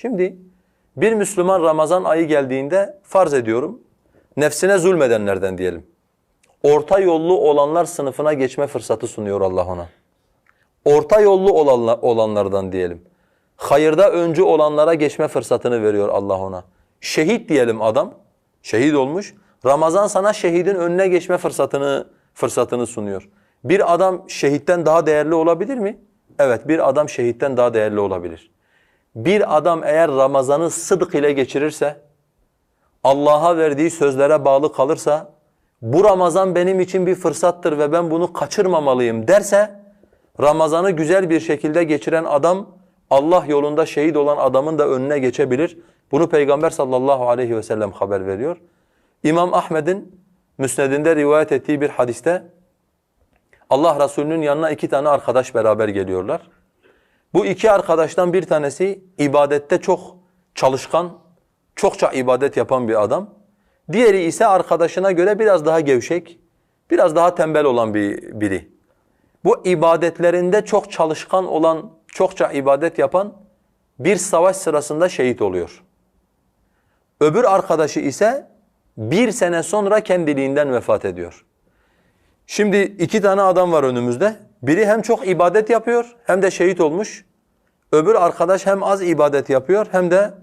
Şimdi bir Müslüman Ramazan ayı geldiğinde farz ediyorum nefsine zulmedenlerden diyelim. Orta yollu olanlar sınıfına geçme fırsatı sunuyor Allah ona. Orta yollu olanla- olanlardan diyelim. Hayırda öncü olanlara geçme fırsatını veriyor Allah ona. Şehit diyelim adam, şehit olmuş. Ramazan sana şehidin önüne geçme fırsatını fırsatını sunuyor. Bir adam şehitten daha değerli olabilir mi? Evet, bir adam şehitten daha değerli olabilir. Bir adam eğer Ramazan'ı sıdk ile geçirirse, Allah'a verdiği sözlere bağlı kalırsa, bu Ramazan benim için bir fırsattır ve ben bunu kaçırmamalıyım derse, Ramazan'ı güzel bir şekilde geçiren adam, Allah yolunda şehit olan adamın da önüne geçebilir. Bunu Peygamber sallallahu aleyhi ve sellem haber veriyor. İmam Ahmed'in müsnedinde rivayet ettiği bir hadiste, Allah Resulü'nün yanına iki tane arkadaş beraber geliyorlar. Bu iki arkadaştan bir tanesi ibadette çok çalışkan, çokça ibadet yapan bir adam. Diğeri ise arkadaşına göre biraz daha gevşek, biraz daha tembel olan bir biri. Bu ibadetlerinde çok çalışkan olan, çokça ibadet yapan bir savaş sırasında şehit oluyor. Öbür arkadaşı ise bir sene sonra kendiliğinden vefat ediyor. Şimdi iki tane adam var önümüzde. Biri hem çok ibadet yapıyor hem de şehit olmuş. Öbür arkadaş hem az ibadet yapıyor hem de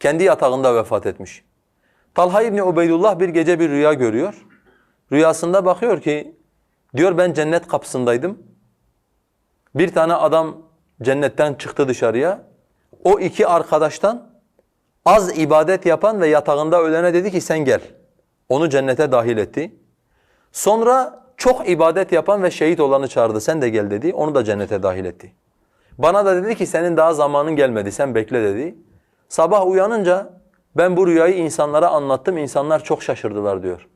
kendi yatağında vefat etmiş. Talha İbni Ubeydullah bir gece bir rüya görüyor. Rüyasında bakıyor ki diyor ben cennet kapısındaydım. Bir tane adam cennetten çıktı dışarıya. O iki arkadaştan az ibadet yapan ve yatağında ölene dedi ki sen gel. Onu cennete dahil etti. Sonra çok ibadet yapan ve şehit olanı çağırdı. Sen de gel dedi. Onu da cennete dahil etti. Bana da dedi ki senin daha zamanın gelmedi. Sen bekle dedi. Sabah uyanınca ben bu rüyayı insanlara anlattım. İnsanlar çok şaşırdılar diyor.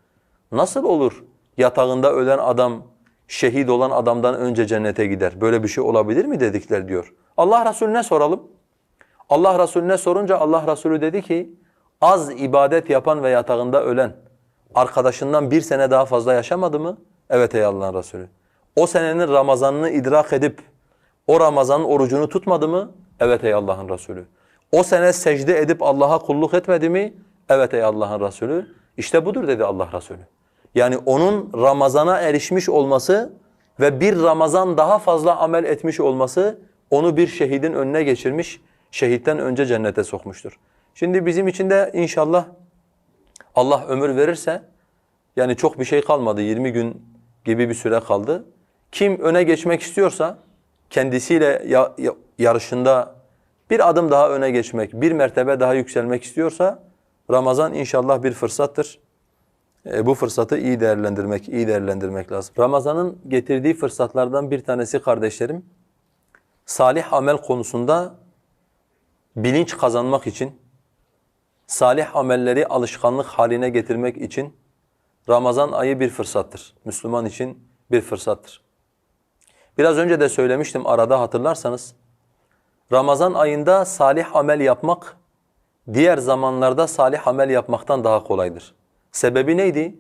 Nasıl olur yatağında ölen adam şehit olan adamdan önce cennete gider? Böyle bir şey olabilir mi dedikler diyor. Allah Resulüne soralım. Allah Resulüne sorunca Allah Resulü dedi ki az ibadet yapan ve yatağında ölen arkadaşından bir sene daha fazla yaşamadı mı? Evet ey Allah'ın Resulü. O senenin Ramazanını idrak edip o Ramazanın orucunu tutmadı mı? Evet ey Allah'ın Resulü. O sene secde edip Allah'a kulluk etmedi mi? Evet ey Allah'ın Resulü. İşte budur dedi Allah Resulü. Yani onun Ramazana erişmiş olması ve bir Ramazan daha fazla amel etmiş olması onu bir şehidin önüne geçirmiş, şehitten önce cennete sokmuştur. Şimdi bizim için de inşallah Allah ömür verirse yani çok bir şey kalmadı 20 gün gibi bir süre kaldı. Kim öne geçmek istiyorsa kendisiyle ya- ya- yarışında bir adım daha öne geçmek, bir mertebe daha yükselmek istiyorsa Ramazan inşallah bir fırsattır. E, bu fırsatı iyi değerlendirmek, iyi değerlendirmek lazım. Ramazan'ın getirdiği fırsatlardan bir tanesi kardeşlerim, salih amel konusunda bilinç kazanmak için, salih amelleri alışkanlık haline getirmek için Ramazan ayı bir fırsattır. Müslüman için bir fırsattır. Biraz önce de söylemiştim arada hatırlarsanız. Ramazan ayında salih amel yapmak diğer zamanlarda salih amel yapmaktan daha kolaydır. Sebebi neydi?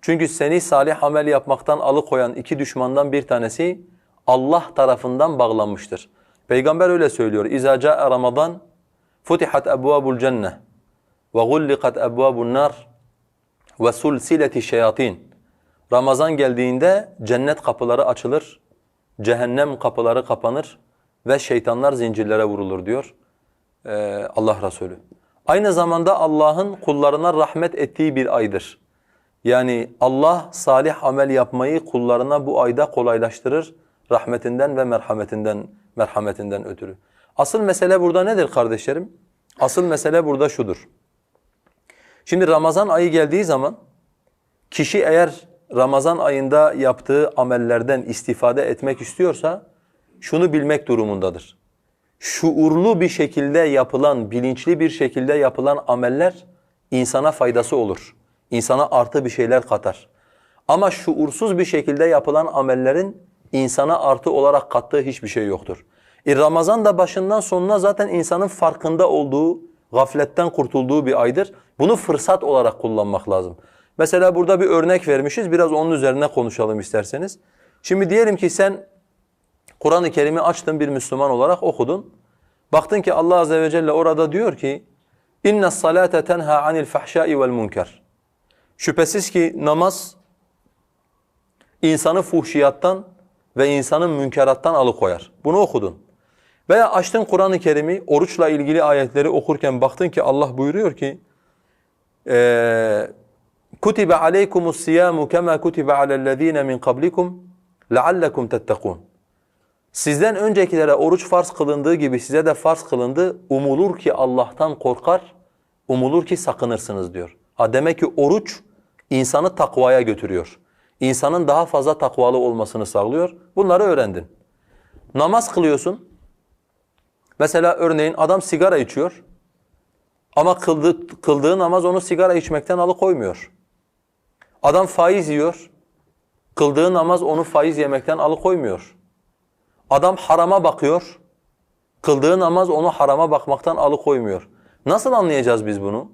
Çünkü seni salih amel yapmaktan alıkoyan iki düşmandan bir tanesi Allah tarafından bağlanmıştır. Peygamber öyle söylüyor. İza caa Ramazan futihat ebvabul cenneh ve gullikat ebvabun nar ve sulsileti şeyatin. Ramazan geldiğinde cennet kapıları açılır, cehennem kapıları kapanır ve şeytanlar zincirlere vurulur diyor ee, Allah Resulü. Aynı zamanda Allah'ın kullarına rahmet ettiği bir aydır. Yani Allah salih amel yapmayı kullarına bu ayda kolaylaştırır rahmetinden ve merhametinden merhametinden ötürü. Asıl mesele burada nedir kardeşlerim? Asıl mesele burada şudur. Şimdi Ramazan ayı geldiği zaman kişi eğer Ramazan ayında yaptığı amellerden istifade etmek istiyorsa şunu bilmek durumundadır. Şuurlu bir şekilde yapılan, bilinçli bir şekilde yapılan ameller insana faydası olur. İnsana artı bir şeyler katar. Ama şuursuz bir şekilde yapılan amellerin insana artı olarak kattığı hiçbir şey yoktur. E Ramazan da başından sonuna zaten insanın farkında olduğu, gafletten kurtulduğu bir aydır. Bunu fırsat olarak kullanmak lazım. Mesela burada bir örnek vermişiz. Biraz onun üzerine konuşalım isterseniz. Şimdi diyelim ki sen Kur'an-ı Kerim'i açtın bir Müslüman olarak okudun. Baktın ki Allah azze ve celle orada diyor ki inna salate tenha anil fahşai vel munker. Şüphesiz ki namaz insanı fuhşiyattan ve insanın münkerattan alıkoyar. Bunu okudun. Veya açtın Kur'an-ı Kerim'i oruçla ilgili ayetleri okurken baktın ki Allah buyuruyor ki eee kutibe aleykumus siyamu kema kutibe alellezine min qablikum leallekum tettekun. Sizden öncekilere oruç farz kılındığı gibi size de farz kılındı. Umulur ki Allah'tan korkar, umulur ki sakınırsınız diyor. Ha demek ki oruç insanı takvaya götürüyor. İnsanın daha fazla takvalı olmasını sağlıyor. Bunları öğrendin. Namaz kılıyorsun. Mesela örneğin adam sigara içiyor. Ama kıldığı, kıldığı namaz onu sigara içmekten alıkoymuyor. Adam faiz yiyor. Kıldığı namaz onu faiz yemekten alıkoymuyor. Adam harama bakıyor. Kıldığı namaz onu harama bakmaktan alıkoymuyor. Nasıl anlayacağız biz bunu?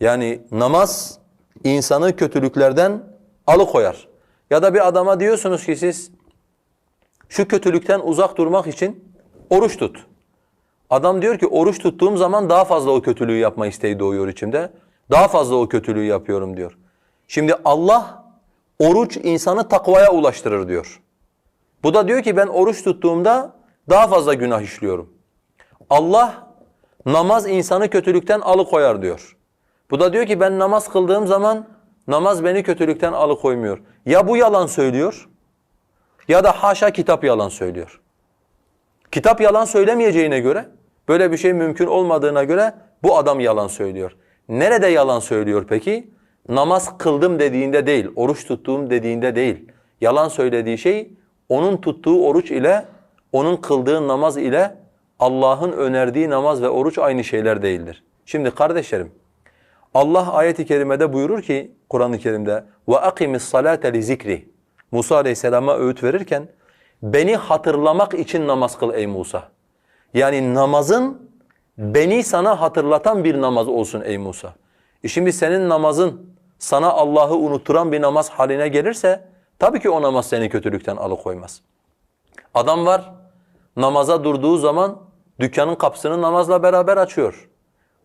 Yani namaz insanı kötülüklerden alıkoyar. Ya da bir adama diyorsunuz ki siz şu kötülükten uzak durmak için oruç tut. Adam diyor ki oruç tuttuğum zaman daha fazla o kötülüğü yapma isteği doğuyor içimde. Daha fazla o kötülüğü yapıyorum diyor. Şimdi Allah oruç insanı takvaya ulaştırır diyor. Bu da diyor ki ben oruç tuttuğumda daha fazla günah işliyorum. Allah namaz insanı kötülükten alıkoyar diyor. Bu da diyor ki ben namaz kıldığım zaman namaz beni kötülükten alıkoymuyor. Ya bu yalan söylüyor ya da haşa kitap yalan söylüyor. Kitap yalan söylemeyeceğine göre, böyle bir şey mümkün olmadığına göre bu adam yalan söylüyor. Nerede yalan söylüyor peki? Namaz kıldım dediğinde değil, oruç tuttuğum dediğinde değil. Yalan söylediği şey onun tuttuğu oruç ile, onun kıldığı namaz ile Allah'ın önerdiği namaz ve oruç aynı şeyler değildir. Şimdi kardeşlerim, Allah ayet-i kerimede buyurur ki Kur'an-ı Kerim'de ve akimis salate li zikri. Musa Aleyhisselam'a öğüt verirken beni hatırlamak için namaz kıl ey Musa. Yani namazın beni sana hatırlatan bir namaz olsun ey Musa. E şimdi senin namazın sana Allah'ı unutturan bir namaz haline gelirse tabii ki o namaz seni kötülükten alıkoymaz. Adam var namaza durduğu zaman dükkanın kapısını namazla beraber açıyor.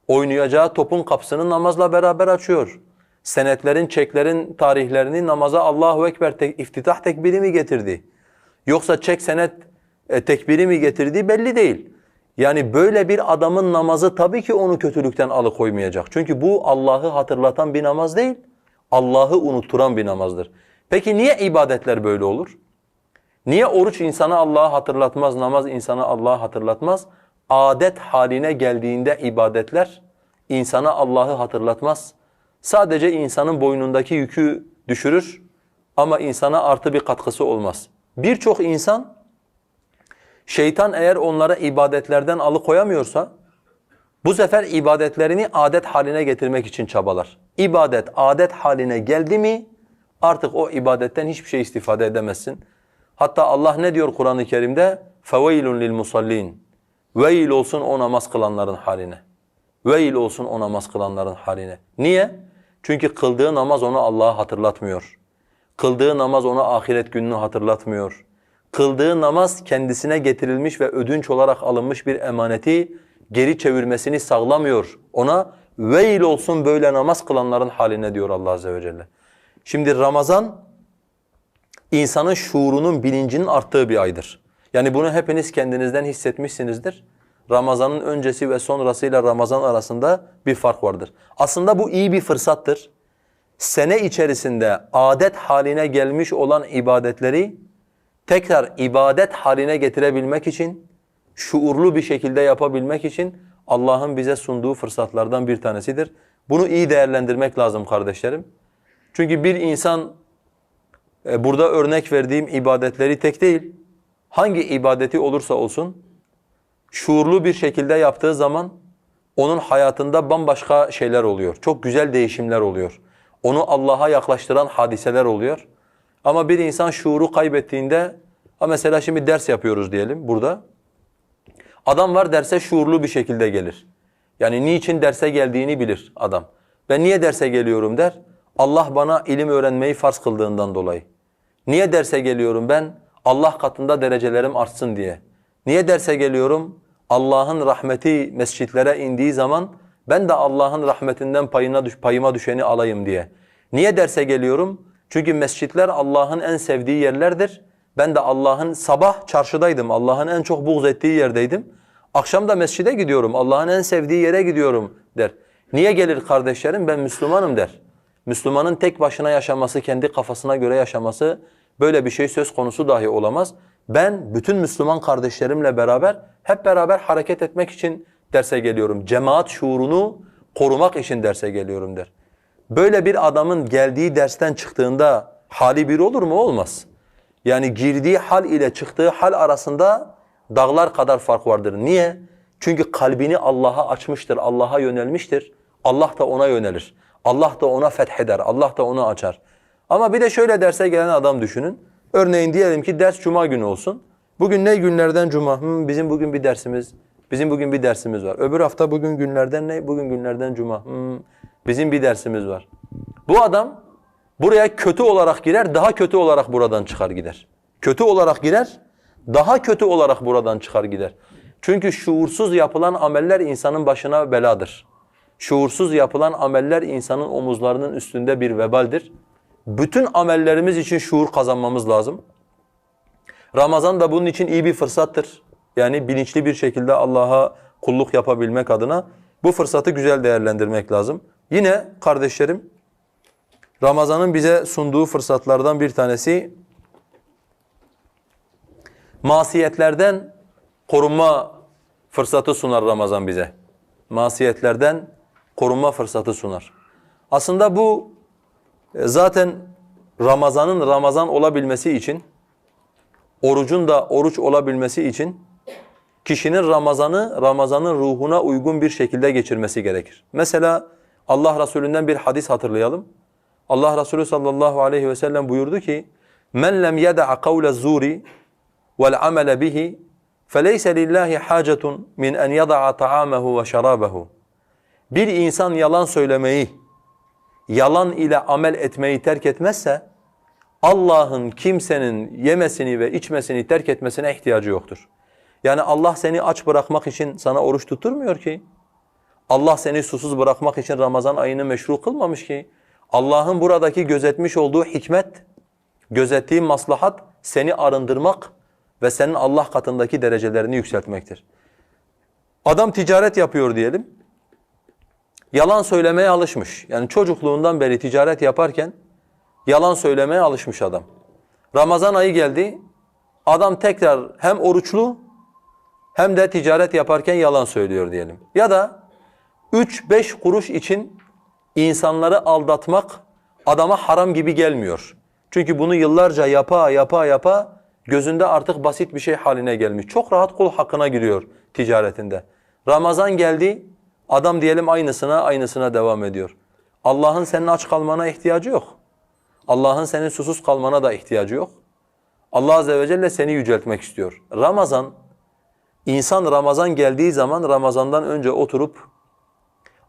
Oynayacağı topun kapısını namazla beraber açıyor. Senetlerin, çeklerin tarihlerini namaza Allahu Ekber tek, iftitah tekbiri mi getirdi? Yoksa çek senet e, tekbiri mi getirdiği belli değil. Yani böyle bir adamın namazı tabii ki onu kötülükten alıkoymayacak. Çünkü bu Allah'ı hatırlatan bir namaz değil, Allah'ı unutturan bir namazdır. Peki niye ibadetler böyle olur? Niye oruç insana Allah'ı hatırlatmaz, namaz insana Allah'ı hatırlatmaz? Adet haline geldiğinde ibadetler insana Allah'ı hatırlatmaz. Sadece insanın boynundaki yükü düşürür ama insana artı bir katkısı olmaz. Birçok insan şeytan eğer onlara ibadetlerden alıkoyamıyorsa bu sefer ibadetlerini adet haline getirmek için çabalar. İbadet adet haline geldi mi artık o ibadetten hiçbir şey istifade edemezsin. Hatta Allah ne diyor Kur'an-ı Kerim'de? فَوَيْلٌ لِلْمُصَلِّينَ Veil olsun o namaz kılanların haline. Veil olsun o namaz kılanların haline. Niye? Çünkü kıldığı namaz onu Allah'a hatırlatmıyor. Kıldığı namaz ona ahiret gününü hatırlatmıyor. Kıldığı namaz kendisine getirilmiş ve ödünç olarak alınmış bir emaneti geri çevirmesini sağlamıyor. Ona veil olsun böyle namaz kılanların haline diyor Allah azze ve celle. Şimdi Ramazan insanın şuurunun, bilincinin arttığı bir aydır. Yani bunu hepiniz kendinizden hissetmişsinizdir. Ramazanın öncesi ve sonrasıyla Ramazan arasında bir fark vardır. Aslında bu iyi bir fırsattır. Sene içerisinde adet haline gelmiş olan ibadetleri tekrar ibadet haline getirebilmek için, şuurlu bir şekilde yapabilmek için Allah'ın bize sunduğu fırsatlardan bir tanesidir. Bunu iyi değerlendirmek lazım kardeşlerim. Çünkü bir insan e, burada örnek verdiğim ibadetleri tek değil, hangi ibadeti olursa olsun şuurlu bir şekilde yaptığı zaman onun hayatında bambaşka şeyler oluyor. Çok güzel değişimler oluyor. Onu Allah'a yaklaştıran hadiseler oluyor. Ama bir insan şuuru kaybettiğinde, mesela şimdi ders yapıyoruz diyelim burada. Adam var derse şuurlu bir şekilde gelir. Yani niçin derse geldiğini bilir adam. Ben niye derse geliyorum der. Allah bana ilim öğrenmeyi farz kıldığından dolayı. Niye derse geliyorum ben? Allah katında derecelerim artsın diye. Niye derse geliyorum? Allah'ın rahmeti mescitlere indiği zaman ben de Allah'ın rahmetinden payına payıma düşeni alayım diye. Niye derse geliyorum? Çünkü mescitler Allah'ın en sevdiği yerlerdir. Ben de Allah'ın sabah çarşıdaydım. Allah'ın en çok buğz ettiği yerdeydim. Akşam da mescide gidiyorum. Allah'ın en sevdiği yere gidiyorum der. Niye gelir kardeşlerim? Ben Müslümanım der. Müslümanın tek başına yaşaması, kendi kafasına göre yaşaması böyle bir şey söz konusu dahi olamaz. Ben bütün Müslüman kardeşlerimle beraber hep beraber hareket etmek için derse geliyorum. Cemaat şuurunu korumak için derse geliyorum der. Böyle bir adamın geldiği dersten çıktığında hali bir olur mu? Olmaz. Yani girdiği hal ile çıktığı hal arasında dağlar kadar fark vardır. Niye? Çünkü kalbini Allah'a açmıştır, Allah'a yönelmiştir. Allah da ona yönelir. Allah da ona fetheder, Allah da onu açar. Ama bir de şöyle derse gelen adam düşünün. Örneğin diyelim ki ders cuma günü olsun. Bugün ne günlerden cuma? Hmm, bizim bugün bir dersimiz. Bizim bugün bir dersimiz var. Öbür hafta bugün günlerden ne? Bugün günlerden cuma. Hmm, bizim bir dersimiz var. Bu adam buraya kötü olarak girer, daha kötü olarak buradan çıkar gider. Kötü olarak girer, daha kötü olarak buradan çıkar gider. Çünkü şuursuz yapılan ameller insanın başına beladır. Şuursuz yapılan ameller insanın omuzlarının üstünde bir vebaldir. Bütün amellerimiz için şuur kazanmamız lazım. Ramazan da bunun için iyi bir fırsattır. Yani bilinçli bir şekilde Allah'a kulluk yapabilmek adına bu fırsatı güzel değerlendirmek lazım. Yine kardeşlerim Ramazan'ın bize sunduğu fırsatlardan bir tanesi masiyetlerden korunma fırsatı sunar Ramazan bize. Masiyetlerden korunma fırsatı sunar. Aslında bu e, zaten Ramazan'ın Ramazan olabilmesi için, orucun da oruç olabilmesi için kişinin Ramazan'ı Ramazan'ın ruhuna uygun bir şekilde geçirmesi gerekir. Mesela Allah Resulü'nden bir hadis hatırlayalım. Allah Resulü sallallahu aleyhi ve sellem buyurdu ki: "Men lem yed'a kavle zuri vel amele bihi feleyse lillahi hacetun min en yada'a ta'amahu ve şarabehu." Bir insan yalan söylemeyi, yalan ile amel etmeyi terk etmezse Allah'ın kimsenin yemesini ve içmesini terk etmesine ihtiyacı yoktur. Yani Allah seni aç bırakmak için sana oruç tutturmuyor ki. Allah seni susuz bırakmak için Ramazan ayını meşru kılmamış ki. Allah'ın buradaki gözetmiş olduğu hikmet, gözettiği maslahat seni arındırmak ve senin Allah katındaki derecelerini yükseltmektir. Adam ticaret yapıyor diyelim. Yalan söylemeye alışmış. Yani çocukluğundan beri ticaret yaparken yalan söylemeye alışmış adam. Ramazan ayı geldi. Adam tekrar hem oruçlu hem de ticaret yaparken yalan söylüyor diyelim. Ya da 3-5 kuruş için insanları aldatmak adama haram gibi gelmiyor. Çünkü bunu yıllarca yapa yapa yapa gözünde artık basit bir şey haline gelmiş. Çok rahat kul hakkına giriyor ticaretinde. Ramazan geldi, adam diyelim aynısına aynısına devam ediyor. Allah'ın senin aç kalmana ihtiyacı yok. Allah'ın senin susuz kalmana da ihtiyacı yok. Allah azze ve celle seni yüceltmek istiyor. Ramazan, insan Ramazan geldiği zaman Ramazan'dan önce oturup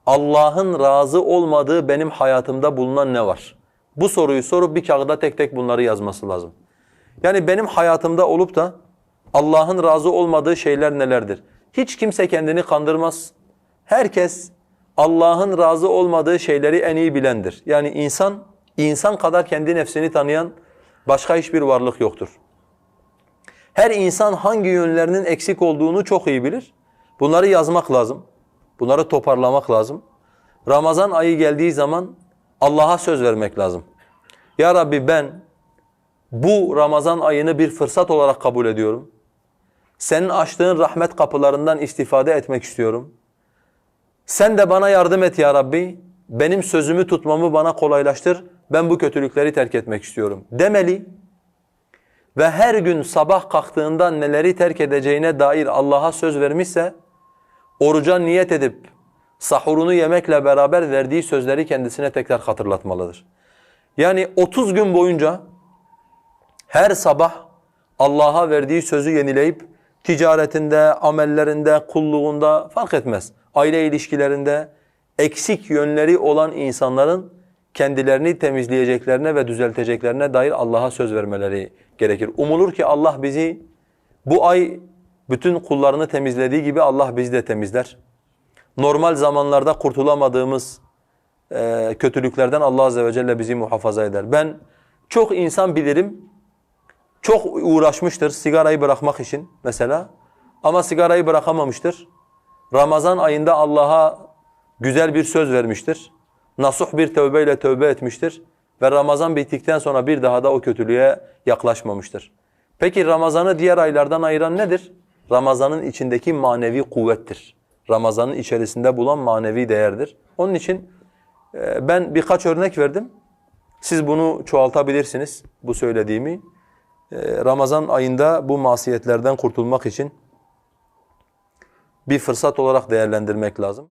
Allah'ın razı olmadığı benim hayatımda bulunan ne var? Bu soruyu sorup bir kağıda tek tek bunları yazması lazım. Yani benim hayatımda olup da Allah'ın razı olmadığı şeyler nelerdir? Hiç kimse kendini kandırmaz. Herkes Allah'ın razı olmadığı şeyleri en iyi bilendir. Yani insan, insan kadar kendi nefsini tanıyan başka hiçbir varlık yoktur. Her insan hangi yönlerinin eksik olduğunu çok iyi bilir. Bunları yazmak lazım. Bunları toparlamak lazım. Ramazan ayı geldiği zaman Allah'a söz vermek lazım. Ya Rabbi ben bu Ramazan ayını bir fırsat olarak kabul ediyorum. Senin açtığın rahmet kapılarından istifade etmek istiyorum. Sen de bana yardım et ya Rabbi. Benim sözümü tutmamı bana kolaylaştır. Ben bu kötülükleri terk etmek istiyorum. Demeli ve her gün sabah kalktığında neleri terk edeceğine dair Allah'a söz vermişse oruca niyet edip sahurunu yemekle beraber verdiği sözleri kendisine tekrar hatırlatmalıdır. Yani 30 gün boyunca her sabah Allah'a verdiği sözü yenileyip ticaretinde, amellerinde, kulluğunda fark etmez. Aile ilişkilerinde eksik yönleri olan insanların kendilerini temizleyeceklerine ve düzelteceklerine dair Allah'a söz vermeleri gerekir. Umulur ki Allah bizi bu ay bütün kullarını temizlediği gibi Allah bizi de temizler. Normal zamanlarda kurtulamadığımız e, kötülüklerden Allah azze ve celle bizi muhafaza eder. Ben çok insan bilirim, çok uğraşmıştır sigarayı bırakmak için mesela ama sigarayı bırakamamıştır. Ramazan ayında Allah'a güzel bir söz vermiştir. Nasuh bir tövbeyle tövbe etmiştir ve Ramazan bittikten sonra bir daha da o kötülüğe yaklaşmamıştır. Peki Ramazan'ı diğer aylardan ayıran nedir? Ramazan'ın içindeki manevi kuvvettir. Ramazan'ın içerisinde bulan manevi değerdir. Onun için e, ben birkaç örnek verdim. Siz bunu çoğaltabilirsiniz bu söylediğimi. E, Ramazan ayında bu masiyetlerden kurtulmak için bir fırsat olarak değerlendirmek lazım.